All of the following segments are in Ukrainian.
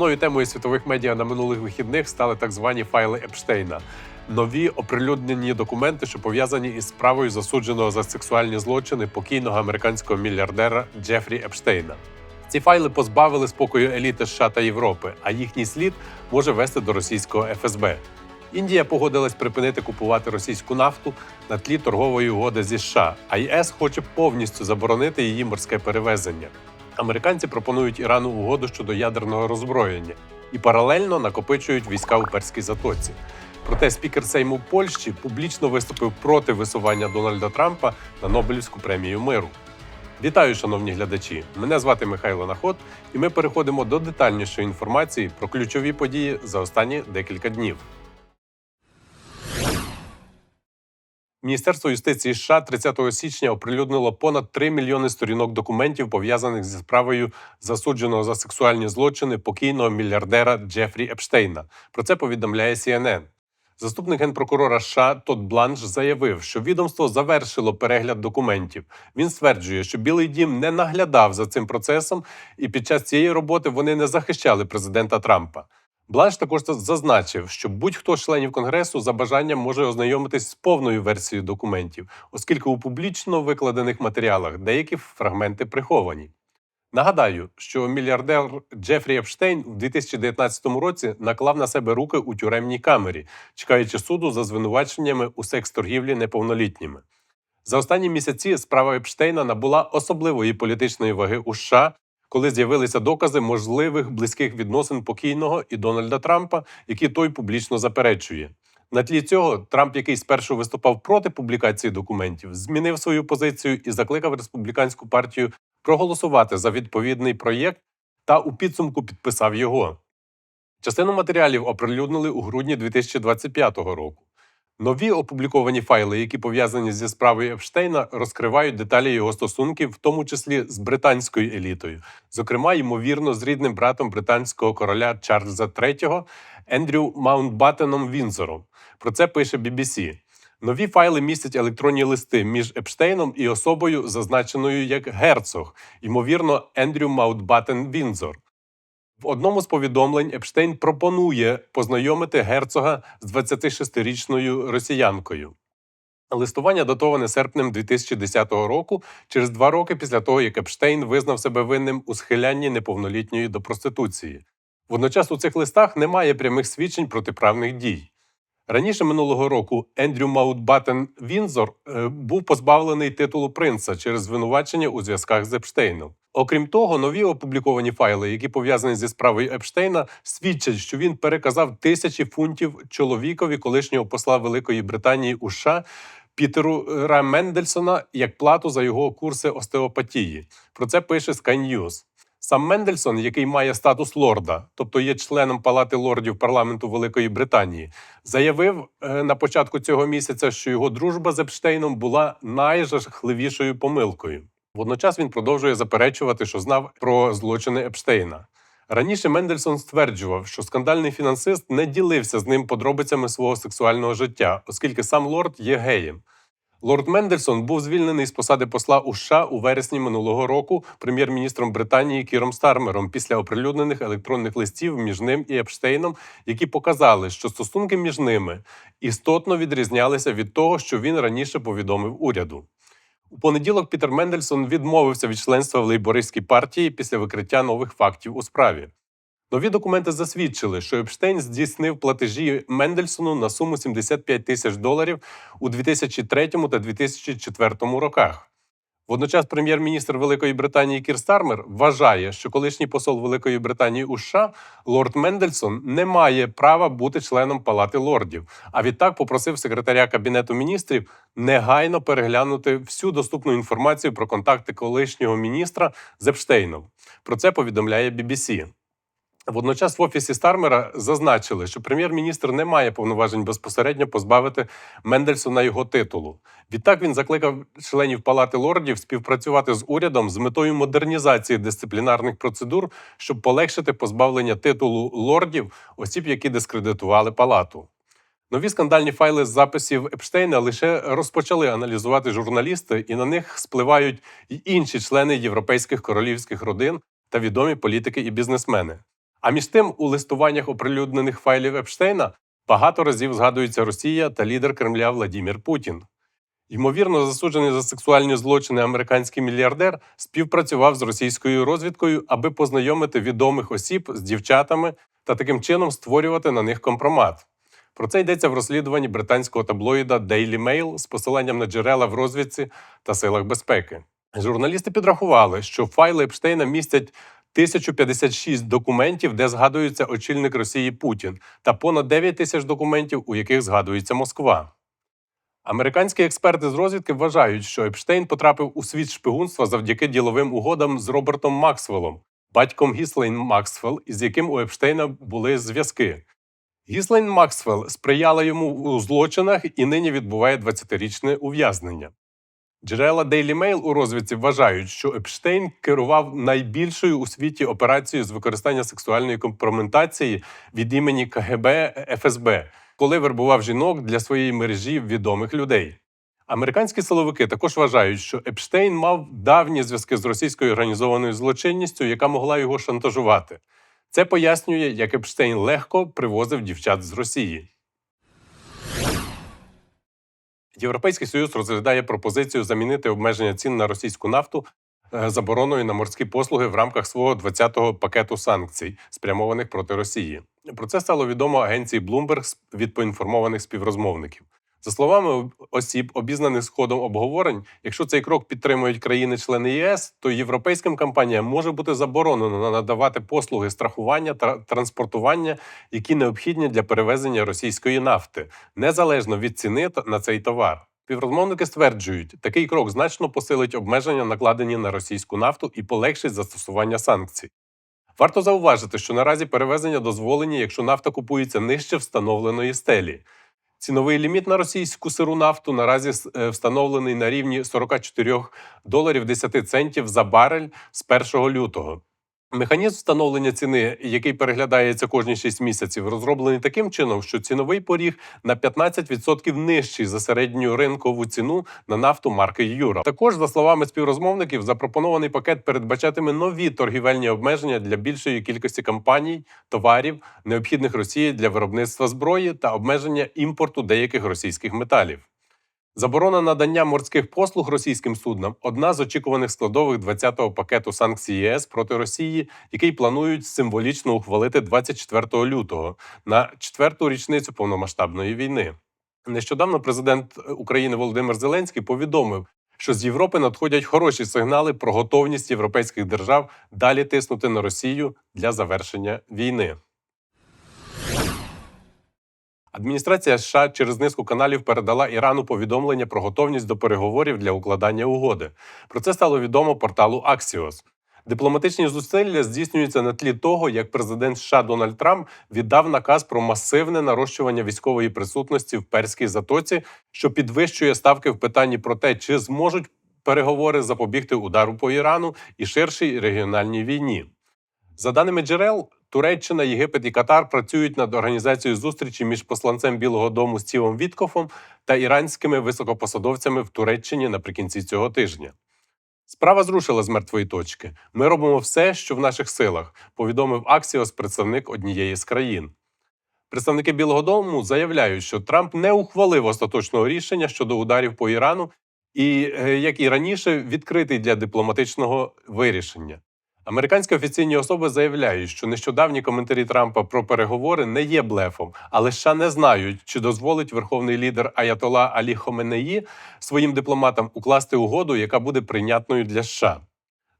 Основною темою світових медіа на минулих вихідних стали так звані файли Епштейна. Нові оприлюднені документи, що пов'язані із справою засудженого за сексуальні злочини покійного американського мільярдера Джефрі Епштейна. Ці файли позбавили спокою еліти США та Європи, а їхній слід може вести до російського ФСБ. Індія погодилась припинити купувати російську нафту на тлі торгової угоди зі США, а ЄС хоче повністю заборонити її морське перевезення. Американці пропонують Ірану угоду щодо ядерного роззброєння і паралельно накопичують війська у перській затоці. Проте спікер Сейму Польщі публічно виступив проти висування Дональда Трампа на Нобелівську премію миру. Вітаю, шановні глядачі! Мене звати Михайло Наход, і ми переходимо до детальнішої інформації про ключові події за останні декілька днів. Міністерство юстиції США 30 січня оприлюднило понад 3 мільйони сторінок документів, пов'язаних зі справою засудженого за сексуальні злочини покійного мільярдера Джефрі Епштейна. Про це повідомляє CNN. Заступник генпрокурора США Тодд Бланш заявив, що відомство завершило перегляд документів. Він стверджує, що Білий Дім не наглядав за цим процесом, і під час цієї роботи вони не захищали президента Трампа. Бланш також зазначив, що будь-хто з членів конгресу за бажанням може ознайомитись з повною версією документів, оскільки у публічно викладених матеріалах деякі фрагменти приховані. Нагадаю, що мільярдер Джефрі Епштейн у 2019 році наклав на себе руки у тюремній камері, чекаючи суду за звинуваченнями у секс-торгівлі неповнолітніми. За останні місяці справа Епштейна набула особливої політичної ваги у США, коли з'явилися докази можливих близьких відносин покійного і Дональда Трампа, які той публічно заперечує. На тлі цього Трамп, який спершу виступав проти публікації документів, змінив свою позицію і закликав республіканську партію проголосувати за відповідний проєкт та у підсумку підписав його. Частину матеріалів оприлюднили у грудні 2025 року. Нові опубліковані файли, які пов'язані зі справою Епштейна, розкривають деталі його стосунків, в тому числі з британською елітою, зокрема, ймовірно, з рідним братом британського короля Чарльза III Ендрю Маунтбаттеном Вінзором. Про це пише BBC. Нові файли містять електронні листи між Епштейном і особою, зазначеною як герцог, ймовірно, Ендрю Маунтбаттен Вінзор. В одному з повідомлень Епштейн пропонує познайомити герцога з 26-річною росіянкою. Листування датоване серпнем 2010 року, через два роки після того, як Епштейн визнав себе винним у схилянні неповнолітньої до проституції. Водночас у цих листах немає прямих свідчень протиправних дій. Раніше минулого року Ендрю Маутбаттен Вінзор е, був позбавлений титулу принца через звинувачення у зв'язках з Епштейном. Окрім того, нові опубліковані файли, які пов'язані зі справою Епштейна, свідчать, що він переказав тисячі фунтів чоловікові колишнього посла Великої Британії у США Пітеру Ра Мендельсона як плату за його курси остеопатії. Про це пише Sky News. Сам Мендельсон, який має статус лорда, тобто є членом Палати лордів парламенту Великої Британії, заявив е, на початку цього місяця, що його дружба з Епштейном була найжахливішою помилкою. Водночас він продовжує заперечувати, що знав про злочини Епштейна. Раніше Мендельсон стверджував, що скандальний фінансист не ділився з ним подробицями свого сексуального життя, оскільки сам лорд є геєм. Лорд Мендельсон був звільнений з посади посла у США у вересні минулого року прем'єр-міністром Британії Кіром Стармером після оприлюднених електронних листів між ним і Епштейном, які показали, що стосунки між ними істотно відрізнялися від того, що він раніше повідомив уряду. У понеділок Пітер Мендельсон відмовився від членства в лейбористській партії після викриття нових фактів у справі. Нові документи засвідчили, що Епштейн здійснив платежі Мендельсону на суму 75 тисяч доларів у 2003 та 2004 роках. Водночас прем'єр-міністр Великої Британії Кір Стармер вважає, що колишній посол Великої Британії у США лорд Мендельсон не має права бути членом Палати лордів. А відтак попросив секретаря кабінету міністрів негайно переглянути всю доступну інформацію про контакти колишнього міністра з Епштейном. Про це повідомляє BBC. Водночас в офісі Стармера зазначили, що прем'єр-міністр не має повноважень безпосередньо позбавити Мендельсона його титулу. Відтак він закликав членів Палати лордів співпрацювати з урядом з метою модернізації дисциплінарних процедур, щоб полегшити позбавлення титулу лордів осіб, які дискредитували палату. Нові скандальні файли з записів Епштейна лише розпочали аналізувати журналісти, і на них спливають й інші члени європейських королівських родин та відомі політики і бізнесмени. А між тим, у листуваннях оприлюднених файлів Епштейна багато разів згадується Росія та лідер Кремля Владімір Путін. Ймовірно, засуджений за сексуальні злочини американський мільярдер співпрацював з російською розвідкою, аби познайомити відомих осіб з дівчатами та таким чином створювати на них компромат. Про це йдеться в розслідуванні британського таблоїда Daily Mail з посиланням на джерела в розвідці та силах безпеки. Журналісти підрахували, що файли Епштейна містять 1056 документів, де згадується очільник Росії Путін, та понад 9 тисяч документів, у яких згадується Москва. Американські експерти з розвідки вважають, що Епштейн потрапив у світ шпигунства завдяки діловим угодам з Робертом Максвеллом, батьком Гіслейн Максвелл, із яким у Епштейна були зв'язки. Гіслейн Максвелл сприяла йому у злочинах і нині відбуває 20-річне ув'язнення. Джерела Daily Mail у розвідці вважають, що Епштейн керував найбільшою у світі операцією з використання сексуальної компроментації від імені КГБ ФСБ, коли вербував жінок для своєї мережі відомих людей. Американські силовики також вважають, що Епштейн мав давні зв'язки з російською організованою злочинністю, яка могла його шантажувати. Це пояснює, як Епштейн легко привозив дівчат з Росії. Європейський Союз розглядає пропозицію замінити обмеження цін на російську нафту е, забороною на морські послуги в рамках свого 20-го пакету санкцій, спрямованих проти Росії. Про це стало відомо агенції Bloomberg від поінформованих співрозмовників. За словами осіб, обізнаних з ходом обговорень, якщо цей крок підтримують країни-члени ЄС, то європейським компаніям може бути заборонено надавати послуги страхування та транспортування, які необхідні для перевезення російської нафти, незалежно від ціни на цей товар. Співрозмовники стверджують, такий крок значно посилить обмеження, накладені на російську нафту, і полегшить застосування санкцій. Варто зауважити, що наразі перевезення дозволені, якщо нафта купується нижче встановленої стелі. Ціновий ліміт на російську сиру нафту наразі е, встановлений на рівні 44 доларів 10 центів за барель з 1 лютого. Механізм встановлення ціни, який переглядається кожні 6 місяців, розроблений таким чином, що ціновий поріг на 15% нижчий за середню ринкову ціну на нафту марки Юра. Також, за словами співрозмовників, запропонований пакет передбачатиме нові торгівельні обмеження для більшої кількості компаній, товарів, необхідних Росії для виробництва зброї та обмеження імпорту деяких російських металів. Заборона надання морських послуг російським суднам одна з очікуваних складових 20-го пакету санкцій ЄС проти Росії, який планують символічно ухвалити 24 лютого на четверту річницю повномасштабної війни. Нещодавно президент України Володимир Зеленський повідомив, що з Європи надходять хороші сигнали про готовність європейських держав далі тиснути на Росію для завершення війни. Адміністрація США через низку каналів передала Ірану повідомлення про готовність до переговорів для укладання угоди. Про це стало відомо порталу Axios. Дипломатичні зусилля здійснюються на тлі того, як президент США Дональд Трамп віддав наказ про масивне нарощування військової присутності в перській затоці, що підвищує ставки в питанні про те, чи зможуть переговори запобігти удару по Ірану і ширшій регіональній війні. За даними джерел, Туреччина, Єгипет і Катар працюють над організацією зустрічі між посланцем Білого Дому Стівом Віткофом та іранськими високопосадовцями в Туреччині наприкінці цього тижня. Справа зрушила з мертвої точки. Ми робимо все, що в наших силах, повідомив Аксіос, представник однієї з країн. Представники Білого Дому заявляють, що Трамп не ухвалив остаточного рішення щодо ударів по Ірану і, е, як і раніше, відкритий для дипломатичного вирішення. Американські офіційні особи заявляють, що нещодавні коментарі Трампа про переговори не є блефом, але США не знають, чи дозволить верховний лідер Аятола Алі Хоменеї своїм дипломатам укласти угоду, яка буде прийнятною для США.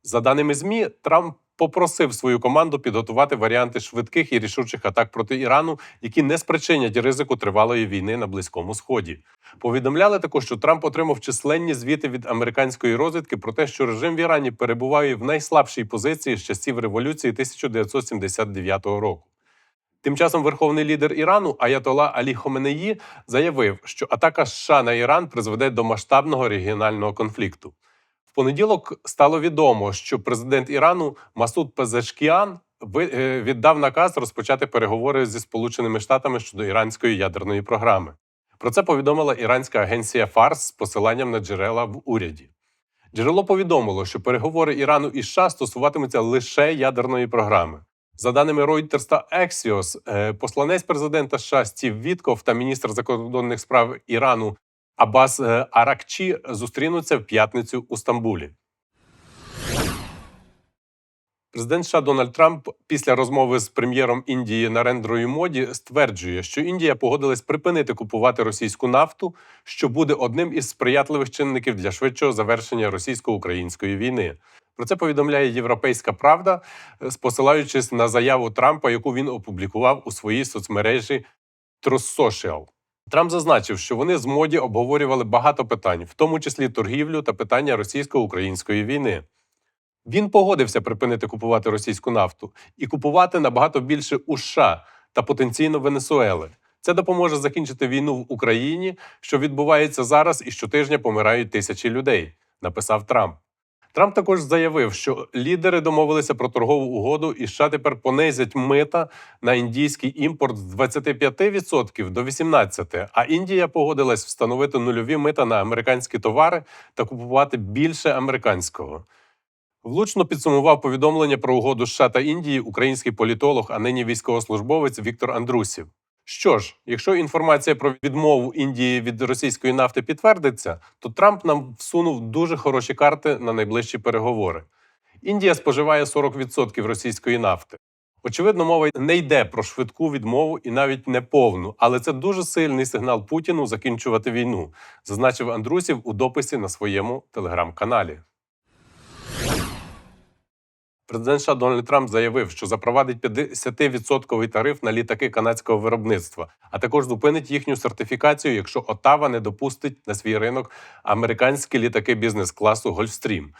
За даними змі, Трамп попросив свою команду підготувати варіанти швидких і рішучих атак проти Ірану, які не спричинять ризику тривалої війни на Близькому Сході. Повідомляли також, що Трамп отримав численні звіти від американської розвідки про те, що режим в Ірані перебуває в найслабшій позиції з часів революції 1979 року. Тим часом верховний лідер Ірану Аятола Алі Хоменеї заявив, що атака США на Іран призведе до масштабного регіонального конфлікту. Понеділок стало відомо, що президент Ірану Масуд Пезешкіан е, віддав наказ розпочати переговори зі Сполученими Штатами щодо іранської ядерної програми. Про це повідомила іранська агенція Фарс з посиланням на джерела в уряді. Джерело повідомило, що переговори Ірану і США стосуватимуться лише ядерної програми. За даними Reuters та Axios, е, посланець президента США Стів Вітков та міністр закордонних справ Ірану Аббас е, Аракчі зустрінуться в п'ятницю у Стамбулі. Президент США Дональд Трамп після розмови з прем'єром Індії Нарендрою Моді стверджує, що Індія погодилась припинити купувати російську нафту, що буде одним із сприятливих чинників для швидшого завершення російсько-української війни. Про це повідомляє Європейська Правда, е, посилаючись на заяву Трампа, яку він опублікував у своїй соцмережі Truth Social. Трамп зазначив, що вони з моді обговорювали багато питань, в тому числі торгівлю та питання російсько-української війни. Він погодився припинити купувати російську нафту і купувати набагато більше у США та потенційно Венесуели. Це допоможе закінчити війну в Україні, що відбувається зараз, і щотижня помирають тисячі людей, написав Трамп. Трамп також заявив, що лідери домовилися про торгову угоду, і США тепер понизять мита на індійський імпорт з 25% до 18%, а Індія погодилась встановити нульові мита на американські товари та купувати більше американського. Влучно підсумував повідомлення про угоду США та Індії український політолог, а нині військовослужбовець Віктор Андрусів. Що ж, якщо інформація про відмову Індії від російської нафти підтвердиться, то Трамп нам всунув дуже хороші карти на найближчі переговори. Індія споживає 40% російської нафти. Очевидно, мова не йде про швидку відмову і навіть не повну, але це дуже сильний сигнал Путіну закінчувати війну, зазначив Андрусів у дописі на своєму телеграм-каналі. Президент США Дональд Трамп заявив, що запровадить 50% тариф на літаки канадського виробництва, а також зупинить їхню сертифікацію, якщо Отава не допустить на свій ринок американські літаки бізнес-класу Гольфстрім.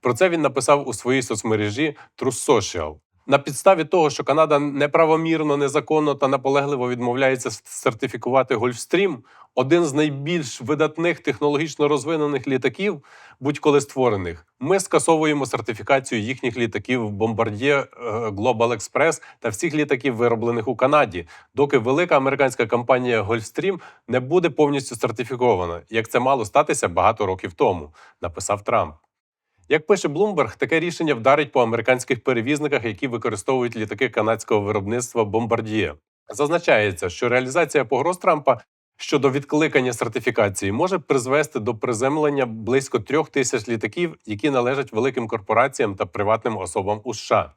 Про це він написав у своїй соцмережі True Social. На підставі того, що Канада неправомірно, незаконно та наполегливо відмовляється сертифікувати Gulfstream, один з найбільш видатних технологічно розвинених літаків, будь-коли створених, ми скасовуємо сертифікацію їхніх літаків Bombardier Global Express та всіх літаків, вироблених у Канаді, доки велика американська компанія Gulfstream не буде повністю сертифікована, як це мало статися багато років тому, написав Трамп. Як пише Bloomberg, таке рішення вдарить по американських перевізниках, які використовують літаки канадського виробництва Бомбардіє. Зазначається, що реалізація погроз Трампа щодо відкликання сертифікації може призвести до приземлення близько трьох тисяч літаків, які належать великим корпораціям та приватним особам у США.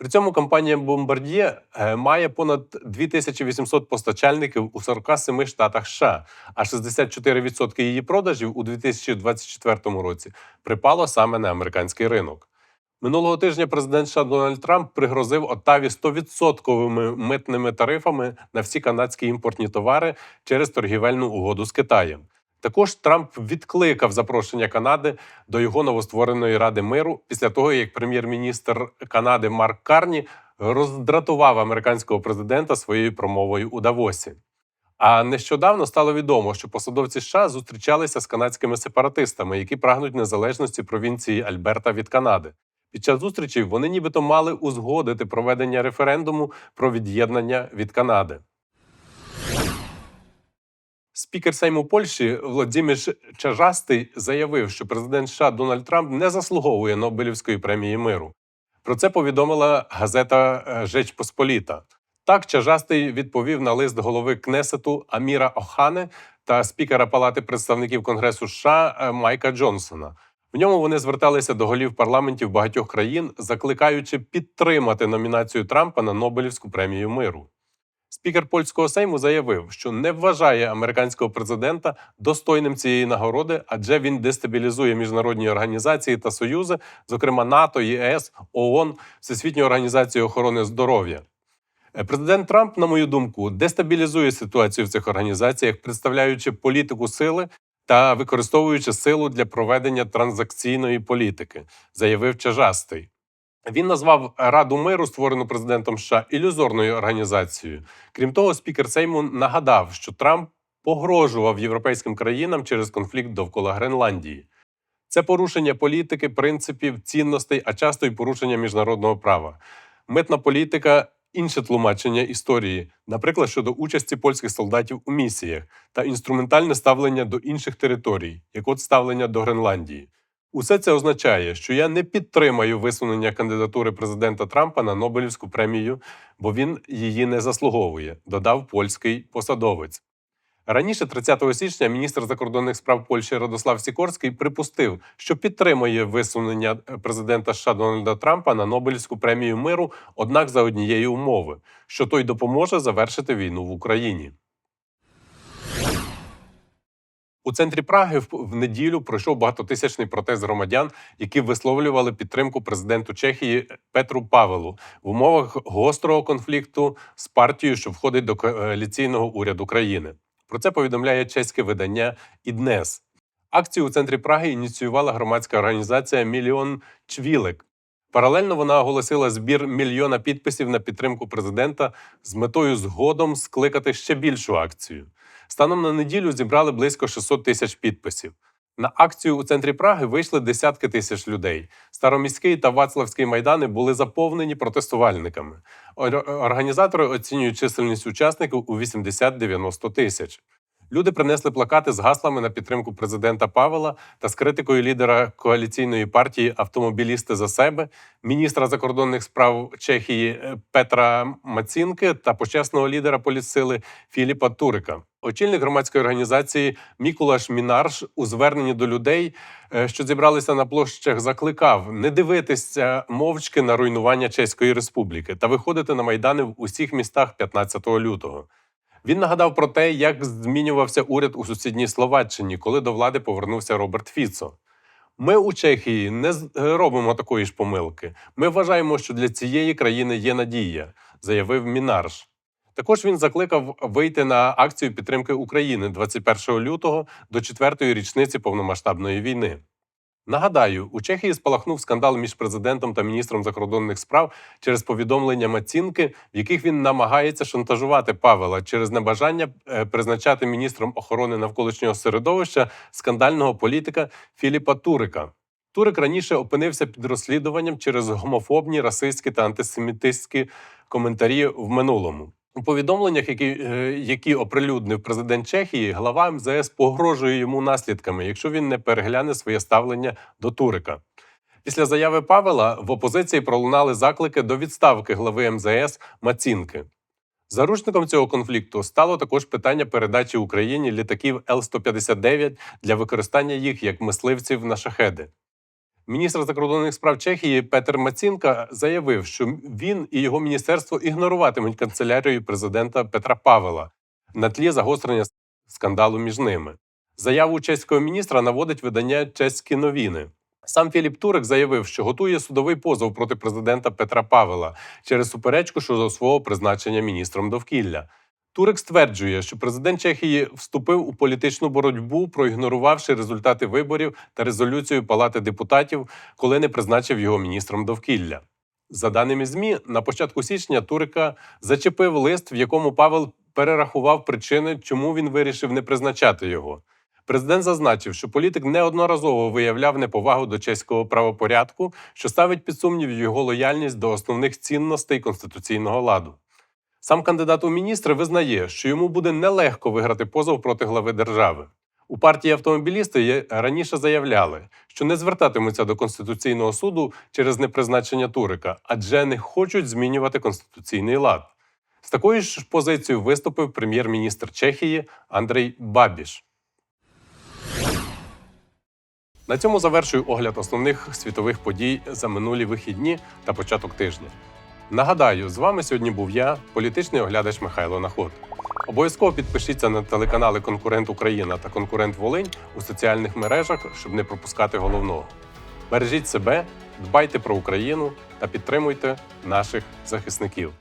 При цьому компанія Bombardier е, має понад 2800 постачальників у 47 штатах США, а 64% її продажів у 2024 році припало саме на американський ринок. Минулого тижня президент США Дональд Трамп пригрозив Оттаві 100% митними тарифами на всі канадські імпортні товари через торгівельну угоду з Китаєм. Також Трамп відкликав запрошення Канади до його новоствореної ради миру після того, як прем'єр-міністр Канади Марк Карні роздратував американського президента своєю промовою у Давосі. А нещодавно стало відомо, що посадовці США зустрічалися з канадськими сепаратистами, які прагнуть незалежності провінції Альберта від Канади. Під час зустрічей вони нібито мали узгодити проведення референдуму про від'єднання від Канади. Спікер Сейму Польщі Владимир Чажастий заявив, що президент США Дональд Трамп не заслуговує Нобелівської премії миру. Про це повідомила газета Жеч Посполіта. Так, Чажастий відповів на лист голови Кнесету Аміра Охане та спікера Палати представників Конгресу США Майка Джонсона. В ньому вони зверталися до голів парламентів багатьох країн, закликаючи підтримати номінацію Трампа на Нобелівську премію миру. Спікер польського сейму заявив, що не вважає американського президента достойним цієї нагороди, адже він дестабілізує міжнародні організації та союзи, зокрема НАТО, ЄС, ООН, Всесвітню організацію охорони здоров'я. Президент Трамп, на мою думку, дестабілізує ситуацію в цих організаціях, представляючи політику сили та використовуючи силу для проведення транзакційної політики, заявив Чажастий. Він назвав Раду миру, створену президентом США, ілюзорною організацією. Крім того, спікер Сейму нагадав, що Трамп погрожував європейським країнам через конфлікт довкола Гренландії. Це порушення політики, принципів, цінностей, а часто й порушення міжнародного права. Митна політика інше тлумачення історії, наприклад, щодо участі польських солдатів у місіях та інструментальне ставлення до інших територій, як от ставлення до Гренландії. Усе це означає, що я не підтримаю висунення кандидатури президента Трампа на Нобелівську премію, бо він її не заслуговує, додав польський посадовець. Раніше, 30 січня, міністр закордонних справ Польщі Радослав Сікорський припустив, що підтримує висунення президента США Дональда Трампа на Нобелівську премію миру, однак за однієї умови, що той допоможе завершити війну в Україні. У центрі Праги в, неділю пройшов багатотисячний протест громадян, які висловлювали підтримку президенту Чехії Петру Павелу в умовах гострого конфлікту з партією, що входить до коаліційного уряду країни. Про це повідомляє чеське видання «Іднес». Акцію у центрі Праги ініціювала громадська організація Мільйон Чвілек. Паралельно вона оголосила збір мільйона підписів на підтримку президента з метою згодом скликати ще більшу акцію. Станом на неділю зібрали близько 600 тисяч підписів. На акцію у центрі Праги вийшли десятки тисяч людей. Староміський та Вацлавський майдани були заповнені протестувальниками. Організатори оцінюють чисельність учасників у 80-90 тисяч. Люди принесли плакати з гаслами на підтримку президента Павела та з критикою лідера коаліційної партії Автомобілісти за себе, міністра закордонних справ Чехії е, Петра Мацінки та почесного лідера політсили Філіпа Турика. Очільник громадської організації Мікулаш Мінарш у зверненні до людей, е, що зібралися на площах, закликав не дивитися мовчки на руйнування Чеської республіки та виходити на майдани в усіх містах 15 лютого. Він нагадав про те, як змінювався уряд у сусідній Словаччині, коли до влади повернувся Роберт Фіцо. Ми у Чехії не е, робимо такої ж помилки. Ми вважаємо, що для цієї країни є надія, заявив Мінарш. Також він закликав вийти на акцію підтримки України 21 лютого до четвертої річниці повномасштабної війни. Нагадаю, у Чехії спалахнув скандал між президентом та міністром закордонних справ через повідомлення Мацінки, в яких він намагається шантажувати Павела через небажання е, призначати міністром охорони навколишнього середовища скандального політика Філіпа Турика. Турик раніше опинився під розслідуванням через гомофобні, расистські та антисемітистські коментарі в минулому. У повідомленнях, які, е, які оприлюднив президент Чехії, глава МЗС погрожує йому наслідками, якщо він не перегляне своє ставлення до Турика. Після заяви Павела в опозиції пролунали заклики до відставки глави МЗС Мацінки. Заручником цього конфлікту стало також питання передачі Україні літаків Л-159 для використання їх як мисливців на шахеди. Міністр закордонних справ Чехії Петер Мацінка заявив, що він і його міністерство ігноруватимуть канцелярію президента Петра Павела на тлі загострення скандалу між ними. Заяву чеського міністра наводить видання Чеські новини. Сам Філіп Турик заявив, що готує судовий позов проти президента Петра Павела через суперечку щодо свого призначення міністром довкілля. Турик стверджує, що президент Чехії вступив у політичну боротьбу, проігнорувавши результати виборів та резолюцію Палати депутатів, коли не призначив його міністром довкілля. За даними ЗМІ, на початку січня Турика зачепив лист, в якому Павел перерахував причини, чому він вирішив не призначати його. Президент зазначив, що політик неодноразово виявляв неповагу до чеського правопорядку, що ставить під сумнів його лояльність до основних цінностей конституційного ладу. Сам кандидат у міністри визнає, що йому буде нелегко виграти позов проти глави держави. У партії автомобілісти раніше заявляли, що не звертатимуться до Конституційного суду через непризначення Турика, адже не хочуть змінювати конституційний лад. З такою ж позицією виступив прем'єр-міністр Чехії Андрій Бабіш. На цьому завершую огляд основних світових подій за минулі вихідні та початок тижня. Нагадаю, з вами сьогодні був я, політичний оглядач Михайло Наход. Обов'язково підпишіться на телеканали Конкурент Україна та Конкурент Волинь у соціальних мережах, щоб не пропускати головного. Бережіть себе, дбайте про Україну та підтримуйте наших захисників.